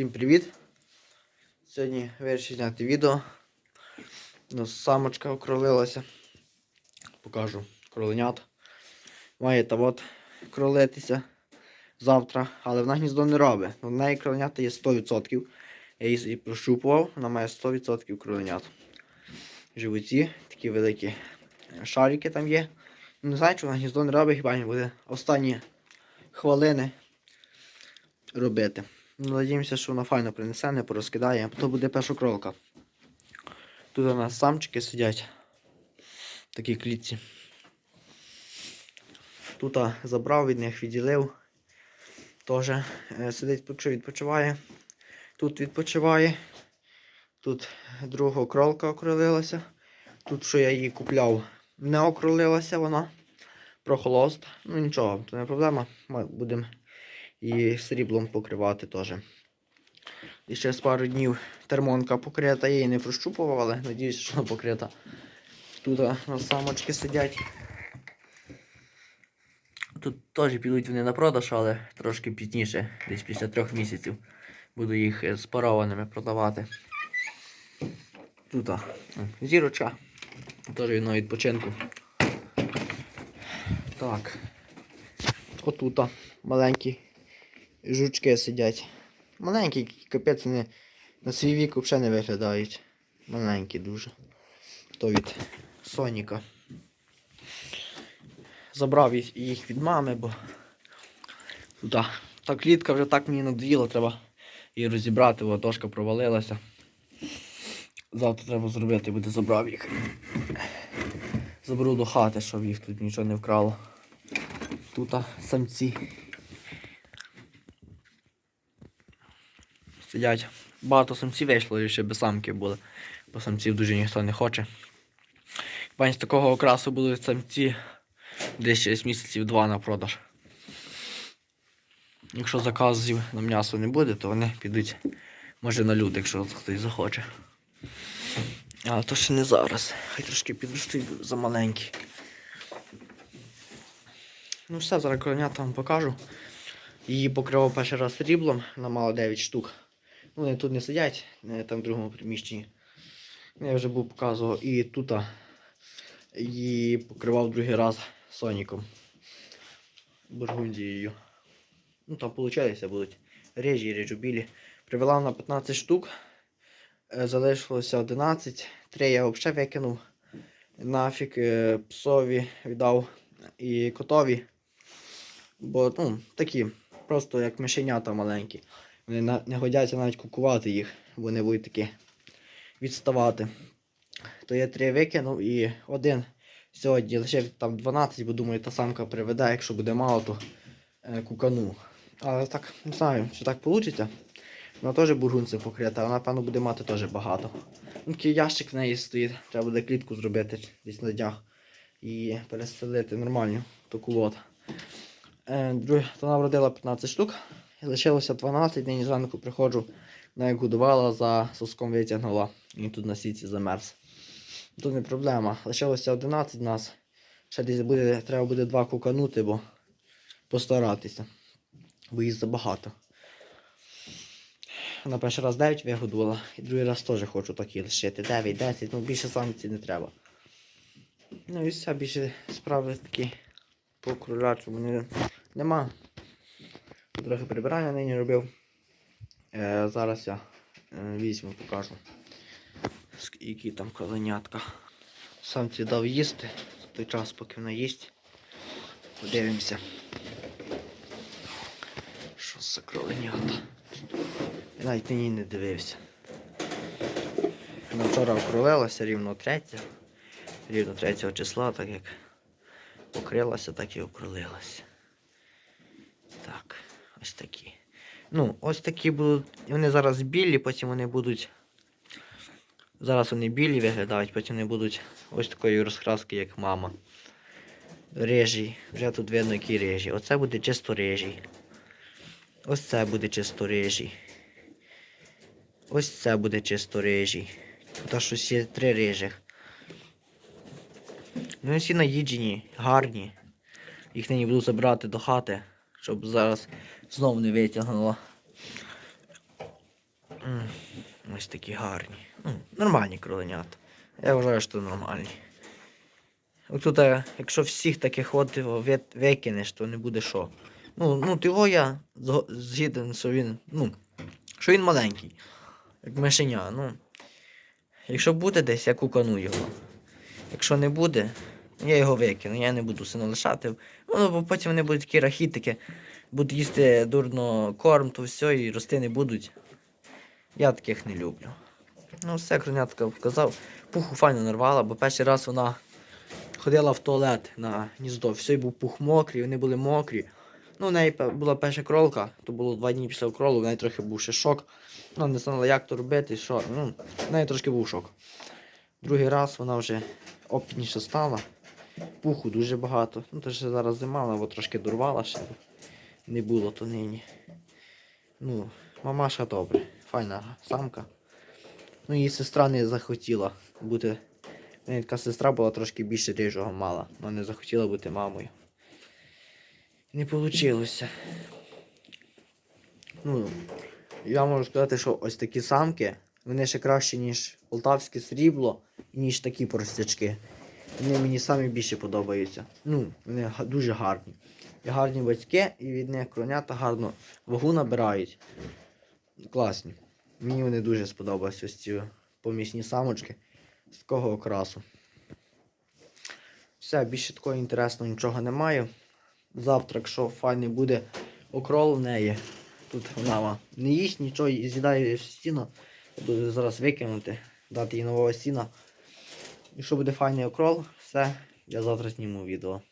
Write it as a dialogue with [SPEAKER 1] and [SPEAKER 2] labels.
[SPEAKER 1] Всім привіт! Сьогодні вирішив зняти відео. Самочка окролилася. Покажу кроленят. Має там от кролитися завтра, але вона гніздо не робить. У неї кроленята є 100%. Я її прощупував, вона має 100% кроленят. Животі, такі великі шарики там є. Не знаю, чи вона гніздо не робить, хіба не буде останні хвилини робити. Надіємося, що вона файно принесе, не порозкидає, потім буде перша кролка. Тут у нас самчики сидять в такій клітці. Тут забрав від них, відділив. Теж е, сидить, поч- відпочиває. Тут відпочиває. Тут друга кролка окролилася. Тут, що я її купляв, не окролилася вона. Прохолост. Ну нічого, то не проблема. Ми будемо і сріблом покривати теж. І ще з пару днів термонка покрита, я її не прощупував, але надіюсь, що вона покрита. Тут а, самочки сидять. Тут теж підуть вони на продаж, але трошки пізніше, десь після трьох місяців. Буду їх е, спарованими продавати. Тут зірочка. Теж він на відпочинку. Так. Отут маленькі жучки сидять. Маленькі, капець вони на свій вік взагалі не виглядають. Маленькі дуже. То від Соніка. Забрав їх- від мами, бо тут та клітка вже так мені надоїла, треба її розібрати, бо дошка провалилася. Завтра треба зробити, буде забрав їх. Заберу до хати, щоб їх тут нічого не вкрало. Тут самці. Сидять. Багато самців вийшло, ще без самки були. Бо самців дуже ніхто не хоче. Бань з такого окрасу будуть самці десь через місяців два на продаж. Якщо заказів на м'ясо не буде, то вони підуть може на люди, якщо хтось захоче. А то ще не зараз. Хай трошки підростуть за маленькі. Ну все, зараз коронята вам покажу. Її покривав перший раз сріблом, вона мала 9 штук. Ну, вони тут не сидять, не там в другому приміщенні. Я вже був показував. І тут її покривав другий раз Соніком. Бургундією. Ну там виходить, будуть режі, режубілі. Привела на 15 штук. Е, Залишилося 11. Три я взагалі викинув. Нафіг е, псові віддав і котові. Бо ну, такі, просто як мишенята маленькі. Вони не годяться навіть кукувати їх, вони будуть такі відставати. То я три викинув і один сьогодні лишив там 12, бо думаю, та самка приведе, якщо буде мало, то е, кукану. Але так, не знаю, чи так вийде. Вона теж бургунцем покрита, вона, певно, буде мати теж багато. Ну, такий ящик в неї стоїть, треба буде клітку зробити десь на днях і переселити нормально таку от. Е, то вона вродила 15 штук. І лишилося 12, нині зранку приходжу, як годувала, за соском витягнула. Він тут на сіці замерз. Тут не проблема. Лишилося 11 нас. Ще десь буде, треба буде два куканути, бо постаратися. Бо їх забагато. Вона перший раз 9 вигодувала, і другий раз теж хочу такі лишити. 9, 10, ну більше самці не треба. Ну і все, більше справи такі по кролячому не, нема. Трохи прибирання нині робив. Е, зараз я е, візьму, покажу. Які там коленятка. Самці дав їсти за той час, поки вона їсть. Подивимося. Що за кроленята? Я навіть на ній не дивився. Вона вчора окролилася рівно 3, рівно 3 числа, так як покрилася, так і окролилася. Так, ось такі. Ну, ось такі будуть. Вони зараз білі, потім вони будуть. Зараз вони білі виглядають, потім вони будуть ось такої розкраски, як мама. Режі. Вже тут видно, які режі. Оце буде чисто режі. Ось це буде чисто режі. Ось це буде чисто режі. Тут щось є три режих. Ну, всі наїджені, гарні. Їх нині буду забирати до хати, щоб зараз знову не витягнуло. Ось такі гарні. Ну, нормальні кроленята. Я вважаю, що нормальні. Отут, е, якщо всіх таких от викинеш, то не буде що. Ну, ну його я згіден, що він, ну, що він маленький. Як мишеня. Ну, якщо буде десь, я кукану його. Якщо не буде, я його викину, я не буду сильно лишати. Ну, бо потім вони будуть такі рахітики, будуть їсти дурно корм, то все, і рости не будуть. Я таких не люблю. Ну, все, кронятка показав. Пуху файно нарвала, бо перший раз вона ходила в туалет на гніздо. Все, і був пух мокрий, вони були мокрі. Ну, в неї була перша кролка, то було два дні після кролу, в неї трохи був ще шок. Ну, не знала, як то робити, що. Ну, в неї трошки був шок. Другий раз вона вже опітніше стала. Пуху дуже багато. Ну, то ще зараз зима, вона трошки дурвала ще. Не було то нині. Ну, мамаша добре, файна самка. Ну, її сестра не захотіла бути. така сестра була трошки більше рижого мала. Вона не захотіла бути мамою. Не вийшло. Ну, я можу сказати, що ось такі самки, вони ще кращі, ніж полтавське срібло, ніж такі простячки. Вони мені самі більше подобаються. Ну, вони дуже гарні. І гарні батьки, і від них кронята гарно вагу набирають. Класні. Мені вони дуже сподобались ось ці помісні самочки з такого окрасу. Все, більше такого інтересного нічого не маю. Завтра, якщо файний буде окрол в неї, тут вона не їсть нічого, і з'їдає стіну. Я буду зараз викинути, дати їй нового стіна. Якщо буде файний окрол, все, я завтра зніму відео.